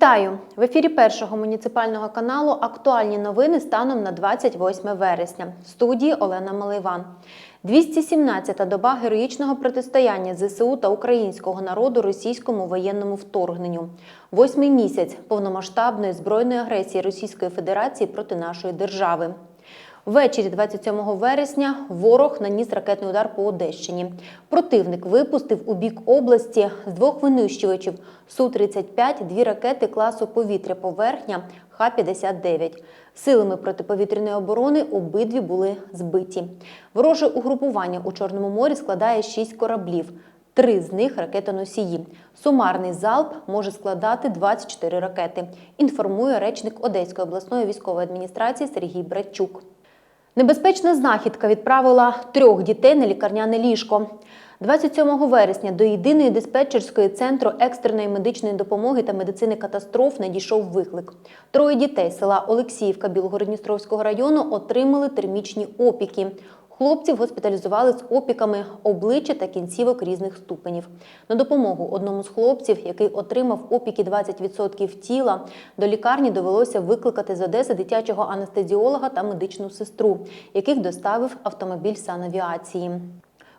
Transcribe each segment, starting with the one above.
Вітаю в ефірі першого муніципального каналу. Актуальні новини станом на 28 вересня. В студії Олена Маливан. 217-та доба героїчного протистояння ЗСУ та українського народу російському воєнному вторгненню. Восьмий місяць повномасштабної збройної агресії Російської Федерації проти нашої держави. Ввечері 27 вересня ворог наніс ракетний удар по Одещині. Противник випустив у бік області з двох винищувачів Су-35 дві ракети класу повітря-поверхня Х-59. Силами протиповітряної оборони обидві були збиті. Вороже угрупування у Чорному морі складає шість кораблів. Три з них ракетоносії. Сумарний залп може складати 24 ракети. Інформує речник Одеської обласної військової адміністрації Сергій Братчук. Небезпечна знахідка відправила трьох дітей на лікарняне ліжко. 27 вересня до єдиної диспетчерської центру екстреної медичної допомоги та медицини катастроф надійшов виклик. Троє дітей села Олексіївка Білгородністровського району отримали термічні опіки. Хлопців госпіталізували з опіками обличчя та кінцівок різних ступенів. На допомогу одному з хлопців, який отримав опіки 20% тіла, до лікарні довелося викликати з Одеси дитячого анестезіолога та медичну сестру, яких доставив автомобіль санавіації.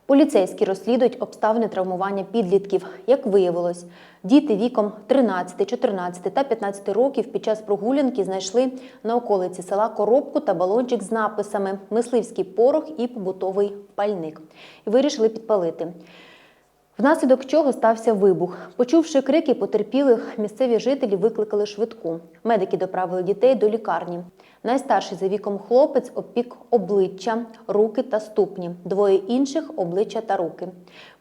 Поліцейські розслідують обставини травмування підлітків. Як виявилось, діти віком 13, 14 та 15 років під час прогулянки знайшли на околиці села коробку та балончик з написами Мисливський порох і побутовий пальник. І вирішили підпалити. Внаслідок чого стався вибух. Почувши крики потерпілих, місцеві жителі викликали швидку. Медики доправили дітей до лікарні. Найстарший за віком хлопець опік обличчя, руки та ступні. Двоє інших обличчя та руки.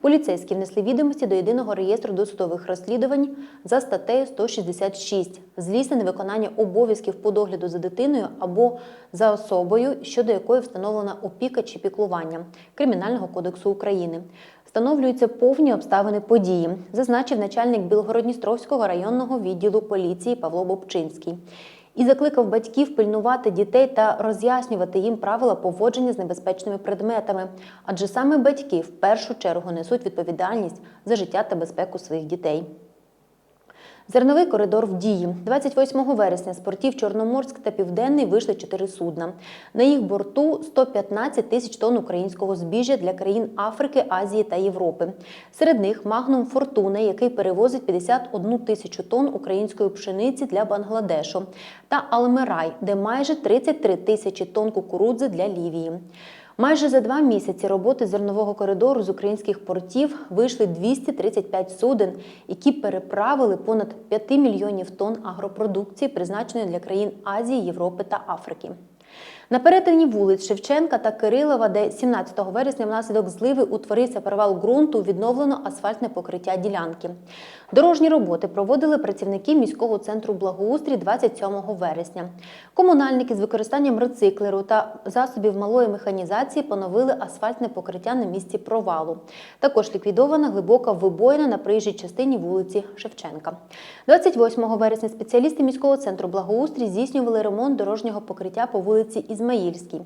Поліцейські внесли відомості до єдиного реєстру досудових розслідувань за статтею 166 злісне невиконання обов'язків по догляду за дитиною або за особою, щодо якої встановлена опіка чи піклування Кримінального кодексу України. Встановлюються повні обставини події, зазначив начальник Білгородністровського районного відділу поліції Павло Бобчинський. І закликав батьків пильнувати дітей та роз'яснювати їм правила поводження з небезпечними предметами, адже саме батьки в першу чергу несуть відповідальність за життя та безпеку своїх дітей. Зерновий коридор в дії. 28 вересня з портів Чорноморськ та Південний вийшли чотири судна. На їх борту 115 тисяч тонн українського збіжжя для країн Африки, Азії та Європи. Серед них Магнум Фортуна, який перевозить 51 тисячу тонн української пшениці для Бангладешу, та Алмерай, де майже 33 тисячі тонн кукурудзи для Лівії. Майже за два місяці роботи зернового коридору з українських портів вийшли 235 суден, які переправили понад 5 мільйонів тонн агропродукції, призначеної для країн Азії, Європи та Африки. На перетині вулиць Шевченка та Кирилова, де 17 вересня внаслідок зливи утворився перевал ґрунту, відновлено асфальтне покриття ділянки. Дорожні роботи проводили працівники міського центру благоустрій 27 вересня. Комунальники з використанням рециклеру та засобів малої механізації поновили асфальтне покриття на місці провалу. Також ліквідована глибока вибоїна на проїжджій частині вулиці Шевченка. 28 вересня спеціалісти міського центру благоустрій здійснювали ремонт дорожнього покриття по вулиці Ізмаїльській.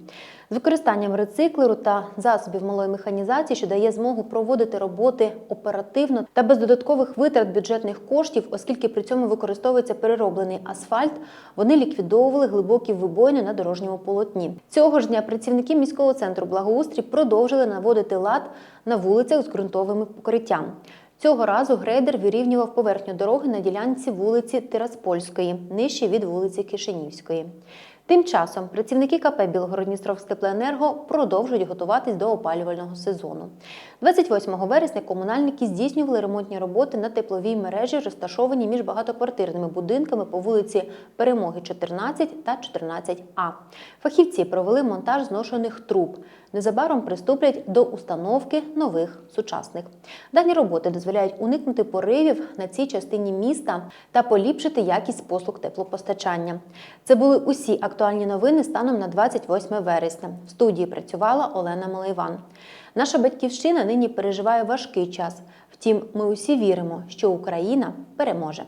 З використанням рециклеру та засобів малої механізації, що дає змогу проводити роботи оперативно та без додаткових витрат бюджетних коштів, оскільки при цьому використовується перероблений асфальт, вони ліквідовували глибокі вибоїни на дорожньому полотні. Цього ж дня працівники міського центру благоустрій продовжили наводити лад на вулицях з ґрунтовими покриттям. Цього разу грейдер вирівнював поверхню дороги на ділянці вулиці Тираспольської, нижче від вулиці Кишинівської. Тим часом працівники КП Білгородністровськтеплоенерго продовжують готуватись до опалювального сезону. 28 вересня комунальники здійснювали ремонтні роботи на тепловій мережі, розташованій між багатоквартирними будинками по вулиці Перемоги 14 та 14А. Фахівці провели монтаж зношених труб. Незабаром приступлять до установки нових сучасних. Дані роботи дозволяють уникнути поривів на цій частині міста та поліпшити якість послуг теплопостачання. Це були усі актуальні новини станом на 28 вересня. В студії працювала Олена Малайван. Наша батьківщина нині переживає важкий час. Втім, ми усі віримо, що Україна переможе.